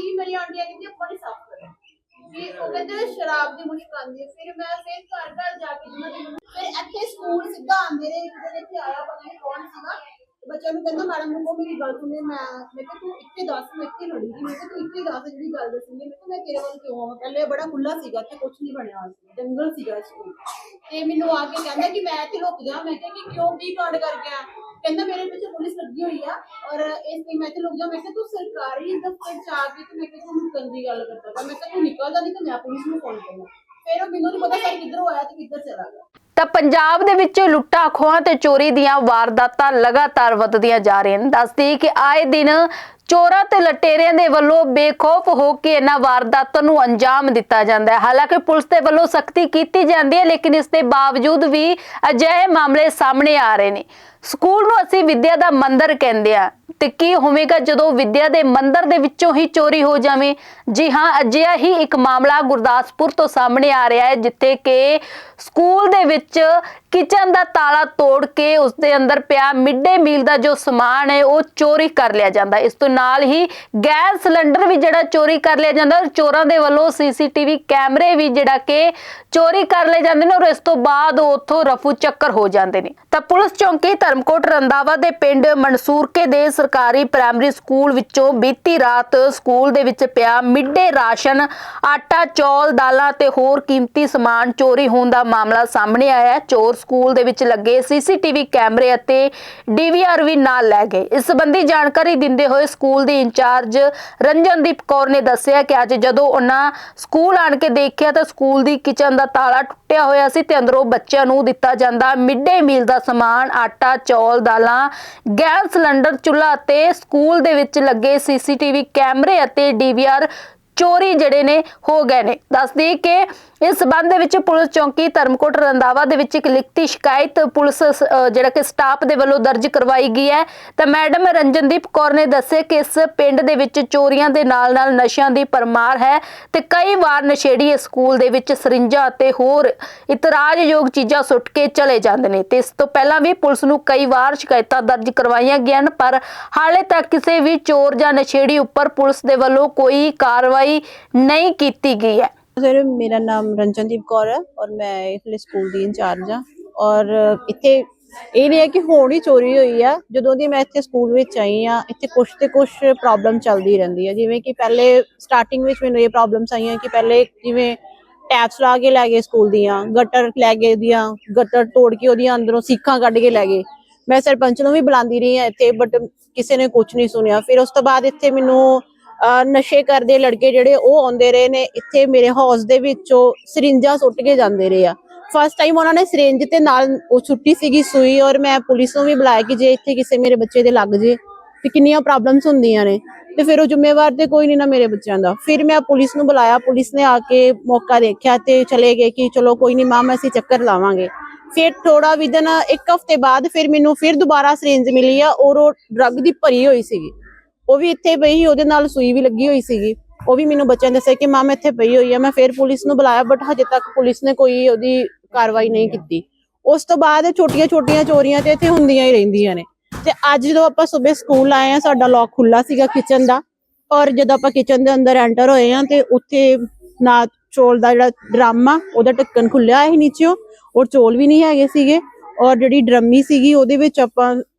ਸੀ ਮੇਰੀ ਆਂਟੀਆਂ ਕਹਿੰਦੀ ਆਪਾਂ ਨਹੀਂ ਸਾਫ਼ ਕਰਨਾ। ਕਿ ਉਹ ਕਹਿੰਦੇ ਸ਼ਰਾਬ ਦੀ ਮੁਸ਼ਕ ਆਉਂਦੀ ਹੈ। ਫਿਰ ਮੈਂ ਫਿਰ ਘਰ ਘਰ ਜਾ ਕੇ ਉਹਨਾਂ ਦੇ ਫਿਰ ਇੱਥੇ ਸਕੂਲ ਸਿੱਧਾ ਆਉਂਦੇ ਰਹੇ ਇੱਕ ਦਿਨ ਇੱਥੇ ਆਇਆ ਪਤਾ ਨਹੀਂ ਕੌਣ ਸੀਗਾ। ਬੱਚਿਆਂ ਨੂੰ ਕਹਿੰਦਾ, ਮੈਡਮ ਨੂੰ ਮੇਰੀ ਗੱਲ ਸੁਣੇ, ਮੈਂ ਮੈਂ ਕਿਹਾ, ਤੂੰ ਇੱਥੇ ਦੱਸ, ਮੈਂ ਇੱਥੇ ਲੜੀ ਸੀ। ਮੈਂ ਕਿਹਾ, ਤੂੰ ਇੱਥੇ ਦੱਸ ਜਿਹੜੀ ਗੱਲ ਦੱਸਣੀ ਹੈ। ਮੈਂ ਕਿਹਾ, ਮੈਂ ਤੇਰੇ ਵੱਲ ਕਿਉਂ ਆਵਾਂ? ਪਹਿਲੇ ਬੜਾ ਖੁੱਲਾ ਸੀਗਾ, ਇੱਥੇ ਕੁਝ ਨਹੀਂ ਬਣਿਆ ਹੋਇਆ ਸੀ। ਜੰਗਲ ਸੀਗਾ ਸਕੂਲ। ਤੇ ਮੈਨੂੰ ਆ ਕੇ ਕਹਿੰਦਾ ਕਿ ਮੈਂ ਇੱਥੇ ਲੁਕ ਜਾ। ਮੈਂ ਕਿਹਾ ਕਿ ਕਿਉਂ ਕੀ ਕਾਂਡ ਕਰ ਗਿਆ ਕਹਿੰਦਾ ਮੇਰੇ ਪਿੱਛੇ ਪੁਲਿਸ ਲੱਗੀ ਹੋਈ ਆ ਔਰ ਇਸ ਲਈ ਮੈਂ ਇੱਥੇ ਲੁਕ ਜਾ ਮੈਂ ਕਿਹਾ ਤੂੰ ਸਰਕਾਰੀ ਦਫ਼ਤਰ ਚ ਆ ਕੇ ਤੇ ਮੈਂ ਕਿਹਾ ਤੂੰ ਗੰਦੀ ਗੱਲ ਕਰਦਾ ਪਿਆ। ਮੈਂ ਕਿਹਾ ਤੂੰ ਨਿਕਲਦਾ ਨਹੀਂ ਤਾਂ ਮੈਂ ਪੁਲਿਸ ਨੂੰ ਫੋਨ ਕਰਨਾ ਫਿਰ ਉਹ ਮੈਨੂੰ ਨਹੀਂ ਪਤਾ ਸਰ ਕਿੱਧਰੋਂ ਆਇਆ ਤੇ ਕਿੱਧਰ ਚਲਾ ਗਿਆ ਤਾਂ ਪੰਜਾਬ ਦੇ ਵਿੱਚ ਲੁੱਟਾਂ, ਖੋਹਾਂ ਤੇ ਚੋਰੀ ਦੀਆਂ ਵਾਰਦਾਤਾਂ ਲਗਾਤਾਰ ਵੱਧਦੀਆਂ ਜਾ ਰਹੀਆਂ ਨੇ। ਦੱਸਦੀ ਕਿ ਆਏ ਦਿਨ ਚੋਰਾਂ ਤੇ ਲਟੇਰਿਆਂ ਦੇ ਵੱਲੋਂ ਬੇਖੌਫ ਹੋ ਕੇ ਇਹਨਾਂ ਵਾਰਦਾਤਾਂ ਨੂੰ ਅੰਜਾਮ ਦਿੱਤਾ ਜਾਂਦਾ ਹੈ। ਹਾਲਾਂਕਿ ਪੁਲਿਸ ਦੇ ਵੱਲੋਂ ਸਖਤੀ ਕੀਤੀ ਜਾਂਦੀ ਹੈ, ਲੇਕਿਨ ਇਸ ਦੇ ਬਾਵਜੂਦ ਵੀ ਅਜਿਹੇ ਮਾਮਲੇ ਸਾਹਮਣੇ ਆ ਰਹੇ ਨੇ। ਸਕੂਲ ਨੂੰ ਅਸੀਂ ਵਿਦਿਆ ਦਾ ਮੰਦਰ ਕਹਿੰਦੇ ਆ ਤੇ ਕੀ ਹੋਵੇਗਾ ਜਦੋਂ ਵਿੱਦਿਆ ਦੇ ਮੰਦਰ ਦੇ ਵਿੱਚੋਂ ਹੀ ਚੋਰੀ ਹੋ ਜਾਵੇ? ਜੀ ਹਾਂ, ਅਜਿਹਾ ਹੀ ਇੱਕ ਮਾਮਲਾ ਗੁਰਦਾਸਪੁਰ ਤੋਂ ਸਾਹਮਣੇ ਆ ਰਿਹਾ ਹੈ, ਜਿੱਥੇ ਕਿ ਸਕੂਲ ਦੇ ਵਿੱਚ ਕਿਚਨ ਦਾ ਤਾਲਾ ਤੋੜ ਕੇ ਉਸ ਦੇ ਅੰਦਰ ਪਿਆ ਮਿਡ ਮੀਲ ਦਾ ਜੋ ਸਮਾਨ ਹੈ, ਉਹ ਚੋਰੀ ਕਰ ਲਿਆ ਜਾਂਦਾ। ਇਸ ਤੋਂ ਨਾਲ ਹੀ ਗੈਸ ਸਿਲੰਡਰ ਵੀ ਜਿਹੜਾ ਚੋਰੀ ਕਰ ਲਿਆ ਜਾਂਦਾ, ਔਰ ਚੋਰਾਂ ਦੇ ਵੱਲੋਂ ਸੀਸੀਟੀਵੀ ਕੈਮਰੇ ਵੀ ਜਿਹੜਾ ਕਿ ਚੋਰੀ ਕਰ ਲਏ ਜਾਂਦੇ ਨੇ, ਔਰ ਇਸ ਤੋਂ ਬਾਅਦ ਉੱਥੋਂ ਰਫੂ ਚੱਕਰ ਹੋ ਜਾਂਦੇ ਨੇ। ਤਾਂ ਪੁਲਿਸ ਚੌਂਕੀ ਧਰਮਕੋਟ ਰੰਦਾਵਾ ਦੇ ਪਿੰਡ ਮਨਸੂਰਕੇ ਦੇ ਸਰਕਾਰੀ ਪ੍ਰਾਇਮਰੀ ਸਕੂਲ ਵਿੱਚੋਂ ਬੀਤੀ ਰਾਤ ਸਕੂਲ ਦੇ ਵਿੱਚ ਪਿਆ ਮਿੱਡੇ ਰਾਸ਼ਨ, ਆਟਾ, ਚੌਲ, ਦਾਲਾਂ ਤੇ ਹੋਰ ਕੀਮਤੀ ਸਮਾਨ ਚੋਰੀ ਹੋਣ ਦਾ ਮਾਮਲਾ ਸਾਹਮਣੇ ਆਇਆ ਹੈ। ਚੋਰ ਸਕੂਲ ਦੇ ਵਿੱਚ ਲੱਗੇ ਸੀਸੀਟੀਵੀ ਕੈਮਰੇ ਅਤੇ ਡੀਵੀਆਰ ਵੀ ਨਾਲ ਲੈ ਗਏ। ਇਸ ਸੰਬੰਧੀ ਜਾਣਕਾਰੀ ਦਿੰਦੇ ਹੋਏ ਸਕੂਲ ਦੀ ਇੰਚਾਰਜ ਰੰਜਨਦੀਪ ਕੌਰ ਨੇ ਦੱਸਿਆ ਕਿ ਅੱਜ ਜਦੋਂ ਉਹਨਾਂ ਸਕੂਲ ਆਣ ਕੇ ਦੇਖਿਆ ਤਾਂ ਸਕੂਲ ਦੀ ਕਿਚਨ ਦਾ ਤਾਲਾ ਟੁੱਟਿਆ ਹੋਇਆ ਸੀ ਤੇ ਅੰਦਰੋਂ ਬੱਚਿਆਂ ਨੂੰ ਦਿੱਤਾ ਜਾਂਦਾ ਮਿਡ ਡੇ ਮੀਲ ਦਾ ਸਮਾਨ, ਆਟਾ, ਚੌਲ, ਦਾਲਾਂ, ਗੈਸ ਸਿਲੰਡਰ, ਚੁੱਲ੍ਹਾ ਅਤੇ ਸਕੂਲ ਦੇ ਵਿੱਚ ਲੱਗੇ ਸੀਸੀਟੀਵੀ ਕੈਮਰੇ ਅਤੇ ਡੀਵੀਆਰ ਚੋਰੀ ਜਿਹੜੇ ਨੇ ਹੋ ਗਏ ਨੇ। ਦੱਸਦੀ ਕਿ ਇਸ ਸਬੰਧ ਦੇ ਵਿੱਚ ਪੁਲਿਸ ਚੌਂਕੀ ਧਰਮਕੋਟ ਰੰਦਾਵਾ ਦੇ ਵਿੱਚ ਇੱਕ ਲਿਖਤੀ ਸ਼ਿਕਾਇਤ ਪੁਲਿਸ ਜਿਹੜਾ ਕਿ ਸਟਾਫ ਦੇ ਵੱਲੋਂ ਦਰਜ ਕਰਵਾਈ ਗਈ ਹੈ। ਤਾਂ ਮੈਡਮ ਰੰਜਨਦੀਪ ਕੌਰ ਨੇ ਦੱਸਿਆ ਕਿ ਇਸ ਪਿੰਡ ਦੇ ਵਿੱਚ ਚੋਰੀਆਂ ਦੇ ਨਾਲ-ਨਾਲ ਨਸ਼ਿਆਂ ਦੀ ਪਰਮਾਰ ਹੈ ਤੇ ਕਈ ਵਾਰ ਨਸ਼ੇੜੀ ਇਸ ਸਕੂਲ ਦੇ ਵਿੱਚ ਸਰਿੰਜਾਂ ਅਤੇ ਹੋਰ ਇਤਰਾਜ਼ਯੋਗ ਚੀਜ਼ਾਂ ਸੁੱਟ ਕੇ ਚਲੇ ਜਾਂਦੇ ਨੇ। ਤੇ ਇਸ ਤੋਂ ਪਹਿਲਾਂ ਵੀ ਪੁਲਿਸ ਨੂੰ ਕਈ ਵਾਰ ਸ਼ਿਕਾਇਤਾਂ ਦਰਜ ਕਰਵਾਈਆਂ ਗਈਆਂ ਹਨ, ਪਰ ਹਾਲੇ ਤੱਕ ਕਿਸੇ ਵੀ ਚੋਰ ਜਾਂ ਨਸ਼ੇੜੀ ਉੱਪਰ ਪੁਲਿਸ ਦੇ ਵੱਲੋਂ ਕੋਈ ਕਾਰਵਾਈ ਨਹੀਂ ਕੀਤੀ ਗਈ ਹੈ। ਸਰ, ਮੇਰਾ ਨਾਮ ਰੰਜਨਦੀਪ ਕੌਰ ਹੈ ਔਰ ਮੈਂ ਇਸ ਸਕੂਲ ਦੀ ਇੰਚਾਰਜ ਹਾਂ ਔਰ ਇੱਥੇ ਇਹ ਨਹੀਂ ਹੈ ਕਿ ਹੁਣ ਹੀ ਚੋਰੀ ਹੋਈ ਆ। ਜਦੋਂ ਦੀ ਮੈਂ ਇੱਥੇ ਸਕੂਲ ਵਿੱਚ ਆਈ ਆ ਇੱਥੇ ਕੁਛ ਤੇ ਕੁਛ ਪ੍ਰੋਬਲਮ ਚੱਲਦੀ ਰਹਿੰਦੀ ਹੈ ਜਿਵੇਂ ਕਿ ਪਹਿਲੇ ਸਟਾਰਟਿੰਗ ਵਿੱਚ ਮੈਨੂੰ ਇਹ ਪ੍ਰੋਬਲਮਸ ਆਈਆਂ ਕਿ ਪਹਿਲੇ ਜਿਵੇਂ ਟੈਪਸ ਲਾ ਕੇ ਲੈ ਗਏ ਸਕੂਲ ਦੀਆਂ ਗਟਰ ਲੈ ਗਏ ਦੀਆਂ ਗਟਰ ਤੋੜ ਕੇ ਉਹਦੀਆਂ ਅੰਦਰੋਂ ਸੀਖਾਂ ਕੱਢ ਕੇ ਲੈ ਗਏ। ਮੈਂ ਸਰਪੰਚ ਨੂੰ ਵੀ ਬੁਲਾਉਂਦੀ ਰਹੀ ਹਾਂ ਇੱਥੇ ਬਟ ਕਿਸੇ ਨੇ ਕੁਝ ਨਹੀਂ ਸੁਣਿਆ। ਫਿਰ ਉਸ ਤੋਂ ਬਾਅਦ ਇੱਥੇ ਮੈਨੂੰ ਨਸ਼ੇ ਕਰਦੇ ਲੜਕੇ ਜਿਹੜੇ ਉਹ ਆਉਂਦੇ ਰਹੇ ਨੇ, ਇੱਥੇ ਮੇਰੇ ਹਾਊਸ ਦੇ ਵਿੱਚੋਂ ਸਰਿੰਜਾਂ ਸੁੱਟ ਕੇ ਜਾਂਦੇ ਰਹੇ ਆ। ਫਸਟ ਟਾਈਮ ਉਹਨਾਂ ਨੇ ਸਰਿੰਜ ਤੇ ਨਾਲ ਉਹ ਛੁੱਟੀ ਸੀਗੀ ਸੂਈ ਔਰ ਮੈਂ ਪੁਲਿਸ ਨੂੰ ਵੀ ਬੁਲਾਇਆ ਕਿ ਜੇ ਇੱਥੇ ਕਿਸੇ ਮੇਰੇ ਬੱਚੇ ਦੇ ਲੱਗ ਜੇ, ਤੇ ਕਿੰਨੀਆਂ ਪ੍ਰੋਬਲਮਸ ਹੁੰਦੀਆਂ ਨੇ। ਤੇ ਫਿਰ ਉਹ ਜ਼ਿੰਮੇਵਾਰ ਤੇ ਕੋਈ ਨਹੀਂ ਨਾ ਮੇਰੇ ਬੱਚਿਆਂ ਦਾ। ਫਿਰ ਮੈਂ ਪੁਲਿਸ ਨੂੰ ਬੁਲਾਇਆ, ਪੁਲਿਸ ਨੇ ਆ ਕੇ ਮੌਕਾ ਦੇਖਿਆ ਤੇ ਚਲੇ ਗਏ ਕਿ ਚਲੋ ਕੋਈ ਨਹੀਂ ਮਾਮ ਅਸੀਂ ਚੱਕਰ ਲਾਵਾਂਗੇ। ਫਿਰ ਥੋੜਾ ਵਿਦਨ ਇੱਕ ਹਫ਼ਤੇ ਬਾਅਦ ਫਿਰ ਮੈਨੂੰ ਫਿਰ ਦੁਬਾਰਾ ਸਰਿੰਜ ਮਿਲੀ ਆ ਔਰ ਉਹ ਡਰੱਗ ਦੀ ਭਰੀ ਹੋਈ ਸੀਗੀ। ਉਹ ਵੀ ਇੱਥੇ ਪਈ ਸੀ, ਉਹਦੇ ਨਾਲ ਸੂਈ ਵੀ ਲੱਗੀ ਹੋਈ ਸੀਗੀ। ਉਹ ਵੀ ਮੈਨੂੰ ਬੱਚਿਆਂ ਨੇ ਦੱਸਿਆ ਕਿ ਮਾਮ ਇੱਥੇ ਪਈ ਹੋਈ ਆ ਮੈਂ ਫਿਰ ਪੁਲਿਸ ਨੂੰ ਬੁਲਾਇਆ ਬਟ ਹਜੇ ਤੱਕ ਪੁਲਿਸ ਨੇ ਕੋਈ ਉਹਦੀ ਕਾਰਵਾਈ ਨਹੀਂ ਕੀਤੀ। ਉਸ ਤੋਂ ਬਾਅਦ ਛੋਟੀਆਂ ਛੋਟੀਆਂ ਚੋਰੀਆਂ ਤੇ ਇੱਥੇ ਹੁੰਦੀਆਂ ਹੀ ਰਹਿੰਦੀਆਂ ਨੇ। ਤੇ ਅੱਜ ਜਦੋਂ ਆਪਾਂ ਸਵੇਰ ਸਕੂਲ ਆਏ ਆ ਸਾਡਾ ਲੋਕ ਖੁੱਲਾ ਸੀਗਾ ਕਿਚਨ ਦਾ। ਔਰ ਜਦੋਂ ਆਪਾਂ ਕਿਚਨ ਦੇ ਅੰਦਰ ਐਂਟਰ ਹੋਏ ਆ ਤੇ ਉੱਥੇ ਨਾ ਚੋਲ ਦਾ ਜਿਹੜਾ ਡਰਮ ਆ ਉਹਦਾ ਢੱਕਣ ਖੁੱਲਿਆ ਸੀ ਨੀਚਿਓਂ। ਔਰ ਚੋਲ ਵੀ ਨਹੀਂ ਹੈਗੇ ਸੀਗੇ। ਔਰ ਜਿਹੜੀ ਡਰਮੀ ਸੀਗੀ ਉਹਦੇ ਵਿੱਚ ਆਪਾਂ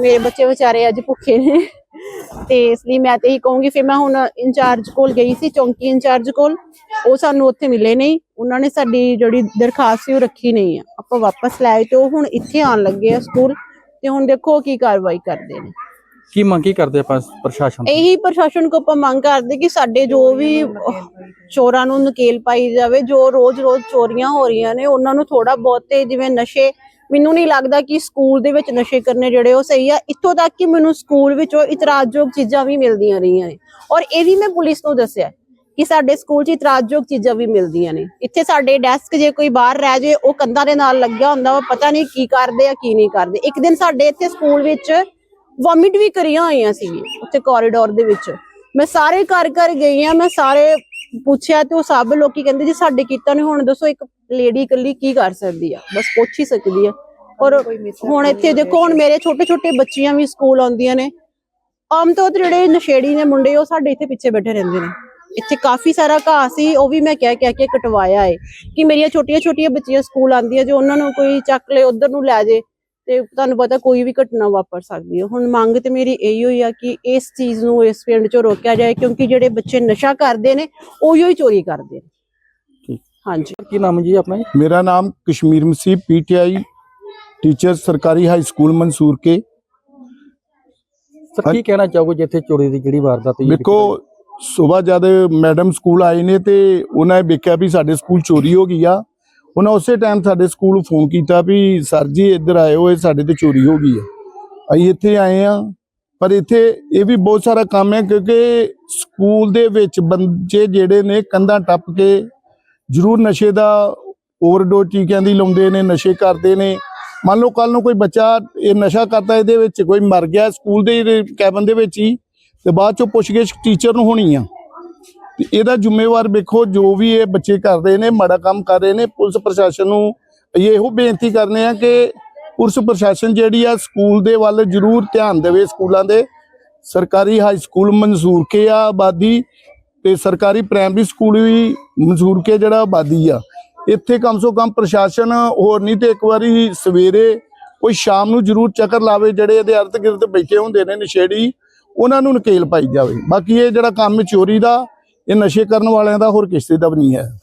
ਮੇਰੇ ਬੱਚੇ ਵਿਚਾਰੇ ਅੱਜ ਭੁੱਖੇ ਨੇ। ਤੇ ਇਸ ਲਈ ਮੈਂ ਤੇ ਹੀ ਕਹੂੰਗੀ, ਫਿਰ ਮੈਂ ਹੁਣ ਇੰਚਾਰਜ ਕੋਲ ਗਈ ਸੀ, ਚੌਂਕੀ ਇੰਚਾਰਜ ਕੋਲ। ਉਹ ਸਾਨੂੰ ਉੱਥੇ ਮਿਲੇ ਨਹੀਂ। ਉਹਨਾਂ ਨੇ ਸਾਡੀ ਜਿਹੜੀ ਦਰਖਾਸਤ ਸੀ ਉਹ ਰੱਖੀ ਨਹੀਂ ਆ। ਆਪਾਂ ਵਾਪਸ ਲੈ ਆਏ ਤੇ ਉਹ ਹੁਣ ਇੱਥੇ ਆਉਣ ਲੱਗੇ ਆ ਸਕੂਲ। ਤੇ ਹੁਣ ਦੇਖੋ ਕੀ ਕਾਰਵਾਈ ਕਰਦੇ ਨੇ। ਕੀ ਮੰਗ ਕੀ ਕਰਦੇ ਆਪਾਂ ਪ੍ਰਸ਼ਾਸਨ ਤੋਂ? ਇਹੀ ਪ੍ਰਸ਼ਾਸਨ ਕੋ ਆਪਾਂ ਮੰਗ ਕਰਦੇ ਕਿ ਸਾਡੇ ਜੋ ਵੀ ਚੋਰਾਂ ਨੂੰ ਨਕੇਲ ਪਾਈ ਜਾਵੇ, ਜੋ ਰੋਜ਼-ਰੋਜ਼ ਚੋਰੀਆਂ ਹੋ ਰਹੀਆਂ ਨੇ, ਉਹਨਾਂ ਨੂੰ ਥੋੜਾ ਬਹੁਤ ਤੇ ਜਿਵੇਂ ਨਸ਼ੇ, ਮੈਨੂੰ ਨਹੀਂ ਲੱਗਦਾ ਕਿ ਸਕੂਲ ਦੇ ਵਿੱਚ ਨਸ਼ੇ ਕਰਨੇ ਜਿਹੜੇ ਉਹ ਸਹੀ ਆ। ਇੱਥੋਂ ਤੱਕ ਕਿ ਮੈਨੂੰ ਸਕੂਲ ਵਿੱਚੋਂ ਇਤਰਾਜ਼ਯੋਗ ਚੀਜ਼ਾਂ ਵੀ ਮਿਲਦੀਆਂ ਰਹੀਆਂ ਨੇ। ਔਰ ਇਹ ਵੀ ਮੈਂ ਪੁਲਿਸ ਨੂੰ ਦੱਸਿਆ ਕਿ ਸਾਡੇ ਸਕੂਲ 'ਚ ਇਤਰਾਜ਼ਯੋਗ ਚੀਜ਼ਾਂ ਵੀ ਮਿਲਦੀਆਂ ਨੇ। ਇੱਥੇ ਸਾਡੇ ਡੈਸਕ ਜੇ ਕੋਈ ਬਾਹਰ ਰਹਿ ਜੇ, ਉਹ ਕੰਧਾਂ ਦੇ ਨਾਲ ਲੱਗਿਆ ਹੁੰਦਾ ਵਾ, ਪਤਾ ਨਹੀਂ ਕੀ ਕਰਦੇ ਆ, ਕੀ ਨਹੀਂ ਕਰਦੇ। ਇੱਕ ਦਿਨ ਸਾਡੇ ਇੱਥੇ ਸਕੂਲ ਵਿੱਚ ਵੋਮਿਟ ਵੀ ਕਰੀਆਂ ਹੋਈਆਂ ਸੀ ਉੱਥੇ ਕੋਰੀਡੋਰ ਦੇ ਵਿੱਚ। ਮੈਂ ਸਾਰੇ ਘਰ ਘਰ ਗਈ ਆ ਮੈਂ ਸਾਰੇ ਪੁੱਛਿਆ ਤੇ ਉਹ ਸਭ ਲੋਕੀ ਕਹਿੰਦੇ ਜੀ ਸਾਡੇ ਕੀਤਾ ਨੇ ਹੁਣ ਦੱਸੋ ਇੱਕ ਲੇਡੀ ਇਕੱਲੀ ਕੀ ਕਰ ਸਕਦੀ ਆ? ਬਸ ਪੁੱਛ ਹੀ ਸਕਦੀ ਆ। ਔਰ ਹੁਣ ਇੱਥੇ ਦੇਖੋ ਹੁਣ ਮੇਰੇ ਛੋਟੇ ਛੋਟੇ ਬੱਚੀਆਂ ਵੀ ਸਕੂਲ ਆਉਂਦੀਆਂ ਨੇ। ਆਮ ਤੌਰ ਤੇ ਜਿਹੜੇ ਨਸ਼ੇੜੀ ਨੇ ਮੁੰਡੇ ਉਹ ਸਾਡੇ ਇੱਥੇ ਪਿੱਛੇ ਬੈਠੇ ਰਹਿੰਦੇ ਨੇ। ਇੱਥੇ ਕਾਫੀ ਸਾਰਾ ਘਾਹ ਸੀ ਉਹ ਵੀ ਮੈਂ ਕਹਿ ਕਹਿ ਕੇ ਕਟਵਾਇਆ ਏ ਕਿ ਮੇਰੀਆਂ ਛੋਟੀਆਂ ਛੋਟੀਆਂ ਬੱਚੀਆਂ ਸਕੂਲ ਆਉਂਦੀਆਂ ਜੋ ਉਹਨਾਂ ਨੂੰ ਕੋਈ ਚੱਕ ਲੇ ਉਧਰ ਨੂੰ ਲੈ ਜੇ। ਤੇ ਤੁਹਾਨੂੰ ਪਤਾ ਕੋਈ ਵੀ ਘਟਨਾ ਵਾਪਰ ਸਕਦੀ ਹੈ ਹੁਣ ਮੰਗ ਤੇ ਮੇਰੀ ਇਹੀ ਹੋਈ ਆ ਕਿ ਇਸ ਚੀਜ਼ ਨੂੰ ਇਸ ਪਿੰਡ 'ਚੋਂ ਰੋਕਿਆ ਜਾਏ ਕਿਉਂਕਿ ਜਿਹੜੇ ਬੱਚੇ ਨਸ਼ਾ ਕਰਦੇ ਨੇ ਉਹੀ ਹੀ ਚੋਰੀ ਕਰਦੇ ਨੇ। ਹਾਂਜੀ ਕੀ ਨਾਮ ਜੀ ਆਪਣਾ? ਮੇਰਾ ਨਾਮ ਕਸ਼ਮੀਰ ਮਸੀਹ ਪੀਟੀਆਈ ਟੀਚਰ ਸਰਕਾਰੀ ਹਾਈ ਸਕੂਲ ਮਨਸੂਰ ਕੇ ਸਰ ਕੀ ਕਹਿਣਾ ਚਾਹੋਗੇ ਜਿੱਥੇ ਚੋਰੀ ਦੀ ਜਿਹੜੀ ਵਾਰਦਾਤ ਹੋਈ ਹੈ? ਵੇਖੋ ਸਵੇਰ ਜਦ ਮੈਡਮ ਸਕੂਲ ਆਏ ਨੇ ਤੇ ਉਹਨਾਂ ਨੇ ਵੇਖਿਆ ਵੀ ਸਾਡੇ ਸਕੂਲ ਚੋਰੀ ਹੋ ਗਈ ਆ ਉਹਨਾਂ ਉਸੇ ਟਾਈਮ ਸਾਡੇ ਸਕੂਲ ਫੋਨ ਕੀਤਾ ਵੀ ਸਰ ਜੀ, ਇੱਧਰ ਆਏ ਹੋਏ, ਸਾਡੇ ਤੇ ਚੋਰੀ ਹੋ ਗਈ ਆ ਅਸੀਂ ਇੱਥੇ ਆਏ ਆ ਪਰ ਇੱਥੇ ਇਹ ਵੀ ਬਹੁਤ ਸਾਰਾ ਕੰਮ ਹੈ ਕਿਉਂਕਿ ਸਕੂਲ ਦੇ ਵਿੱਚ ਬੱਚੇ ਜਿਹੜੇ ਨੇ ਕੰਧਾਂ ਟੱਪ ਕੇ ਜ਼ਰੂਰ ਨਸ਼ੇ ਦਾ ਓਵਰਡੋਜ਼ ਟੀਕਿਆਂ ਦੀ ਲਾਉਂਦੇ ਨੇ, ਨਸ਼ੇ ਕਰਦੇ ਨੇ। ਮੰਨ ਲਓ ਕੱਲ ਨੂੰ ਕੋਈ ਬੱਚਾ ਇਹ ਨਸ਼ਾ ਕਰਦਾ, ਇਹਦੇ ਵਿੱਚ ਕੋਈ ਮਰ ਗਿਆ ਸਕੂਲ ਦੇ ਕੈਬਨ ਦੇ ਵਿੱਚ ਹੀ, ਤੇ ਬਾਅਦ ਚੋਂ ਪੁੱਛਗਿੱਛ ਟੀਚਰ ਨੂੰ ਹੋਣੀ ਆ। ਤੇ ਇਹਦਾ ਜ਼ਿੰਮੇਵਾਰ ਵੇਖੋ, ਜੋ ਵੀ ਇਹ ਬੱਚੇ ਕਰ ਰਹੇ ਨੇ, ਮਾੜਾ ਕੰਮ ਕਰ ਰਹੇ ਨੇ, ਪੁਲਿਸ ਪ੍ਰਸ਼ਾਸਨ ਨੂੰ ਅਸੀਂ ਇਹੋ ਬੇਨਤੀ ਕਰਨੇ ਆ ਕਿ ਪੁਲਿਸ ਪ੍ਰਸ਼ਾਸਨ ਜਿਹੜੀ ਆ, ਸਕੂਲ ਦੇ ਵੱਲ ਜ਼ਰੂਰ ਧਿਆਨ ਦੇਵੇ ਸਕੂਲਾਂ ਦੇ। ਸਰਕਾਰੀ ਹਾਈ ਸਕੂਲ ਮਨਜ਼ੂਰ ਕੇ ਆ ਆਬਾਦੀ ਤੇ ਸਰਕਾਰੀ ਪ੍ਰਾਇਮਰੀ ਸਕੂਲ ਵੀ ਮਨਜ਼ੂਰ ਕੇ ਜਿਹੜਾ ਆਬਾਦੀ ਆ। ਇੱਥੇ ਕਮ ਸੋ ਕਮ ਪ੍ਰਸ਼ਾਸਨ ਹੋਰ ਨਹੀਂ ਤੇ ਇੱਕ ਵਾਰੀ ਸਵੇਰੇ ਕੋਈ ਸ਼ਾਮ ਨੂੰ ਜ਼ਰੂਰ ਚੱਕਰ ਲਾਵੇ, ਜਿਹੜੇ ਇਹਦੇ ਅਰਧ ਗਿਰਦ ਬੈਠੇ ਹੁੰਦੇ ਨੇ ਨਸ਼ੇੜੀ, ਉਹਨਾਂ ਨੂੰ ਨਕੇਲ ਪਾਈ ਜਾਵੇ। ਬਾਕੀ ਇਹ ਜਿਹੜਾ ਕੰਮ ਚੋਰੀ ਦਾ ਇਹ ਨਸ਼ੇ ਕਰਨ ਵਾਲਿਆਂ ਦਾ ਹੋਰ ਕਿਸੇ ਦਾ ਵੀ ਨਹੀਂ ਹੈ।